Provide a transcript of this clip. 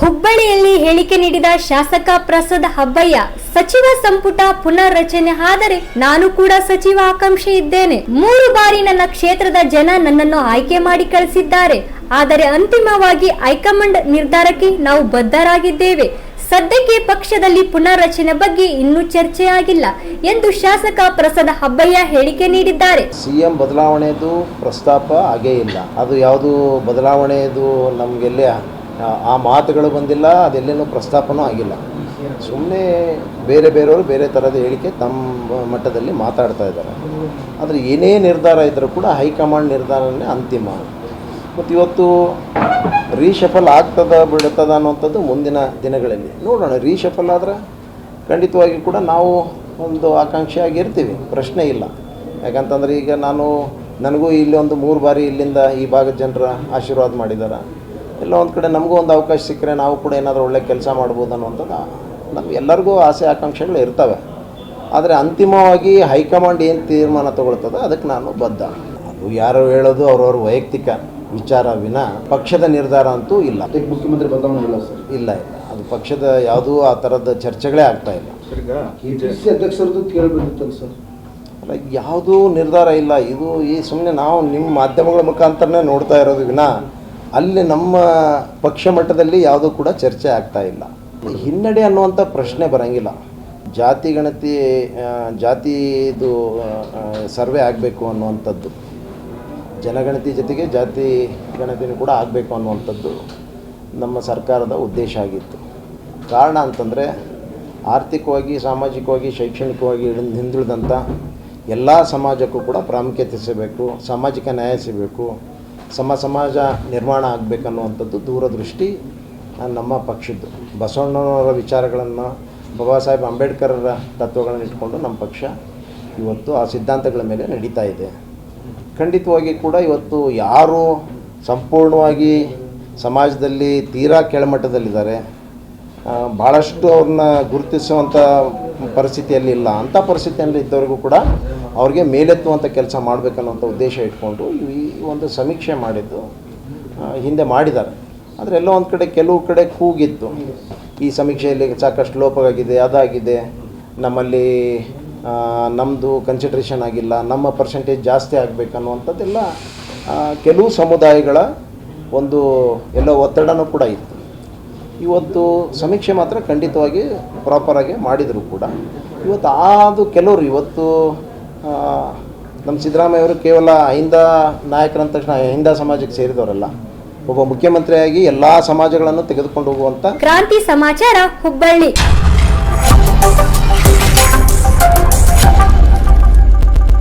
ಹುಬ್ಬಳ್ಳಿಯಲ್ಲಿ ಹೇಳಿಕೆ ನೀಡಿದ ಶಾಸಕ ಪ್ರಸಾದ್ ಹಬ್ಬಯ್ಯ, ಸಚಿವ ಸಂಪುಟ ಪುನರ್ರಚನೆ ಆದರೆ ನಾನು ಕೂಡ ಸಚಿವ ಆಕಾಂಕ್ಷೆ ಇದ್ದೇನೆ. ಮೂರು ಬಾರಿ ನನ್ನ ಕ್ಷೇತ್ರದ ಜನ ನನ್ನನ್ನು ಆಯ್ಕೆ ಮಾಡಿ ಕಳಿಸಿದ್ದಾರೆ. ಆದರೆ ಅಂತಿಮವಾಗಿ ಹೈಕಮಾಂಡ್ ನಿರ್ಧಾರಕ್ಕೆ ನಾವು ಬದ್ಧರಾಗಿದ್ದೇವೆ. ಸದ್ಯಕ್ಕೆ ಪಕ್ಷದಲ್ಲಿ ಪುನರ್ರಚನೆ ಬಗ್ಗೆ ಇನ್ನೂ ಚರ್ಚೆಯಾಗಿಲ್ಲ ಎಂದು ಶಾಸಕ ಪ್ರಸಾದ ಹಬ್ಬಯ್ಯ ಹೇಳಿಕೆ ನೀಡಿದ್ದಾರೆ. ಸಿಎಂ ಬದಲಾವಣೆದು ಪ್ರಸ್ತಾಪ ಹಾಗೇ ಇಲ್ಲ. ಅದು ಯಾವುದು ಬದಲಾವಣೆದು ನಮಗೆಲ್ಲೇ, ಆ ಮಾತುಗಳು ಬಂದಿಲ್ಲ, ಅದೆಲ್ಲೇನೂ ಪ್ರಸ್ತಾಪನೂ ಆಗಿಲ್ಲ. ಸುಮ್ಮನೆ ಬೇರೆ ಬೇರೆಯವರು ಬೇರೆ ಥರದ ಹೇಳಿಕೆ ತಮ್ಮ ಮಟ್ಟದಲ್ಲಿ ಮಾತಾಡ್ತಾ ಇದ್ದಾರೆ. ಆದರೆ ಏನೇ ನಿರ್ಧಾರ ಇದ್ದರೂ ಕೂಡ ಹೈಕಮಾಂಡ್ ನಿರ್ಧಾರನೇ ಅಂತಿಮ. ಮತ್ತು ಇವತ್ತು ರೀಶಫಲ್ ಆಗ್ತದ ಬಿಡುತ್ತದ ಅನ್ನುವಂಥದ್ದು ಮುಂದಿನ ದಿನಗಳಲ್ಲಿ. ನೋಡೋಣ ರೀಶಫಲ್ ಆದರೆ ಖಂಡಿತವಾಗಿ ಕೂಡ ನಾವು ಒಂದು ಆಕಾಂಕ್ಷೆಯಾಗಿ ಇರ್ತೀವಿ ಪ್ರಶ್ನೆ ಇಲ್ಲ. ಯಾಕಂತಂದರೆ ಈಗ ನಾನು, ನನಗೂ ಇಲ್ಲಿ ಒಂದು ಮೂರು ಬಾರಿ ಇಲ್ಲಿಂದ ಈ ಭಾಗದ ಜನರ ಆಶೀರ್ವಾದ ಮಾಡಿದ್ದಾರೆ ಎಲ್ಲ ಒಂದು ಕಡೆ ನಮಗೂ ಒಂದು ಅವಕಾಶ ಸಿಕ್ಕರೆ ನಾವು ಕೂಡ ಏನಾದರೂ ಒಳ್ಳೆ ಕೆಲಸ ಮಾಡ್ಬೋದು ಅನ್ನುವಂಥದ್ದು ನಮ್ಗೆ ಎಲ್ಲರಿಗೂ ಆಸೆ ಆಕಾಂಕ್ಷೆಗಳು ಇರ್ತವೆ. ಆದರೆ ಅಂತಿಮವಾಗಿ ಹೈಕಮಾಂಡ್ ಏನು ತೀರ್ಮಾನ ತಗೊಳ್ತದೆ ಅದಕ್ಕೆ ನಾನು ಬದ್ಧ. ಅದು ಯಾರು ಹೇಳೋದು ಅವ್ರವ್ರ ವೈಯಕ್ತಿಕ. ವಿಚಾರ ವಿನ ಪಕ್ಷದ ನಿರ್ಧಾರ ಅಂತೂ ಇಲ್ಲ. ಅದಕ್ಕೆ ಮುಖ್ಯಮಂತ್ರಿ ಬದಲಾವಣೆ ಇಲ್ಲ ಸರ್. ಇಲ್ಲ ಇಲ್ಲ. ಅದು ಪಕ್ಷದ ಯಾವುದೂ ಆ ಥರದ ಚರ್ಚೆಗಳೇ ಆಗ್ತಾ ಇಲ್ಲ. ಅಧ್ಯಕ್ಷರದ್ದು ಕೇಳಬೇಕಿತ್ತಲ್ಲ ಸರ್. ಅಲ್ಲ ಯಾವುದೂ ನಿರ್ಧಾರ ಇಲ್ಲ. ಇದು ಈ ಸುಮ್ಮನೆ ನಾವು ನಿಮ್ಮ ಮಾಧ್ಯಮಗಳ ಮುಖಾಂತರನೇ ನೋಡ್ತಾ ಇರೋದು ವಿನ. ಅಲ್ಲಿ ನಮ್ಮ ಪಕ್ಷ ಮಟ್ಟದಲ್ಲಿ ಯಾವುದೂ ಕೂಡ ಚರ್ಚೆ ಆಗ್ತಾ ಇಲ್ಲ. ಹಿನ್ನಡೆ ಅನ್ನುವಂಥ ಪ್ರಶ್ನೆ ಬರಂಗಿಲ್ಲ. ಜಾತಿ ಗಣತಿ ಜಾತಿದು ಸರ್ವೆ ಆಗಬೇಕು ಅನ್ನುವಂಥದ್ದು. ಜನಗಣತಿ ಜೊತೆಗೆ ಜಾತಿ ಗಣತಿನೂ ಕೂಡ ಆಗಬೇಕು ಅನ್ನುವಂಥದ್ದು ನಮ್ಮ ಸರ್ಕಾರದ ಉದ್ದೇಶ ಆಗಿತ್ತು. ಕಾರಣ ಅಂತಂದರೆ ಆರ್ಥಿಕವಾಗಿ, ಸಾಮಾಜಿಕವಾಗಿ, ಶೈಕ್ಷಣಿಕವಾಗಿ ಹಿಂದುಳಿದಂಥ ಎಲ್ಲ ಸಮಾಜಕ್ಕೂ ಕೂಡ ಪ್ರಾಮುಖ್ಯತೆ ಸಿಗಬೇಕು ಸಾಮಾಜಿಕ ನ್ಯಾಯ ಸಿಗಬೇಕು ಸಮ ಸಮಾಜ ನಿರ್ಮಾಣ ಆಗಬೇಕನ್ನುವಂಥದ್ದು ದೂರದೃಷ್ಟಿ ನಮ್ಮ ಪಕ್ಷದ್ದು. ಬಸವಣ್ಣನವರ ವಿಚಾರಗಳನ್ನು ಬಾಬಾ ಸಾಹೇಬ್ ಅಂಬೇಡ್ಕರರ ತತ್ವಗಳನ್ನು ಇಟ್ಕೊಂಡು ನಮ್ಮ ಪಕ್ಷ ಇವತ್ತು ಆ ಸಿದ್ಧಾಂತಗಳ ಮೇಲೆ ನಡೀತಾ ಇದೆ. ಖಂಡಿತವಾಗಿ ಕೂಡ ಇವತ್ತು ಯಾರು ಸಂಪೂರ್ಣವಾಗಿ ಸಮಾಜದಲ್ಲಿ ತೀರಾ ಕೆಳಮಟ್ಟದಲ್ಲಿದ್ದಾರೆ. ಭಾಳಷ್ಟು ಅವ್ರನ್ನ ಗುರುತಿಸುವಂಥ ಪರಿಸ್ಥಿತಿಯಲ್ಲಿ ಇಲ್ಲ. ಅಂಥ ಪರಿಸ್ಥಿತಿಯಲ್ಲಿ ಇದ್ದವರಿಗೂ ಕೂಡ ಅವ್ರಿಗೆ ಮೇಲೆತ್ತುವಂಥ ಕೆಲಸ ಮಾಡಬೇಕನ್ನುವಂಥ ಉದ್ದೇಶ ಇಟ್ಕೊಂಡು ಈ ಒಂದು ಸಮೀಕ್ಷೆ ಮಾಡಿದ್ದು ಹಿಂದೆ ಮಾಡಿದ್ದಾರೆ. ಆದರೆ ಎಲ್ಲೋ ಒಂದು ಕಡೆ ಕೆಲವು ಕಡೆ ಕೂಗಿತ್ತು. ಈ ಸಮೀಕ್ಷೆಯಲ್ಲಿ ಸಾಕಷ್ಟು ಲೋಪವಾಗಿದೆ, ಅದಾಗಿದೆ. ನಮ್ಮಲ್ಲಿ ನಮ್ಮದು ಕನ್ಸಿಡ್ರೇಷನ್ ಆಗಿಲ್ಲ, ನಮ್ಮ ಪರ್ಸೆಂಟೇಜ್ ಜಾಸ್ತಿ ಆಗಬೇಕನ್ನುವಂಥದ್ದೆಲ್ಲ ಕೆಲವು ಸಮುದಾಯಗಳ ಒಂದು ಎಲ್ಲ ಒತ್ತಡನೂ ಕೂಡ ಇತ್ತು. ಇವತ್ತು ಸಮೀಕ್ಷೆ ಮಾತ್ರ ಖಂಡಿತವಾಗಿ ಪ್ರಾಪರಾಗಿ ಮಾಡಿದರು ಕೂಡ. ಇವತ್ತು ಅದು ಕೆಲವರು ಇವತ್ತು ನಮ್ಮ ಸಿದ್ದರಾಮಯ್ಯವರು ಕೇವಲ ಅಹಿಂದ ನಾಯಕರಂದ ತಕ್ಷಣ, ಅಹಿಂದ ಸಮಾಜಕ್ಕೆ ಸೇರಿದವರಲ್ಲ. ಒಬ್ಬ ಮುಖ್ಯಮಂತ್ರಿಯಾಗಿ ಎಲ್ಲ ಸಮಾಜಗಳನ್ನು ತೆಗೆದುಕೊಂಡು ಹೋಗುವಂಥ ಕ್ರಾಂತಿ ಸಮಾಚಾರ, ಹುಬ್ಬಳ್ಳಿ.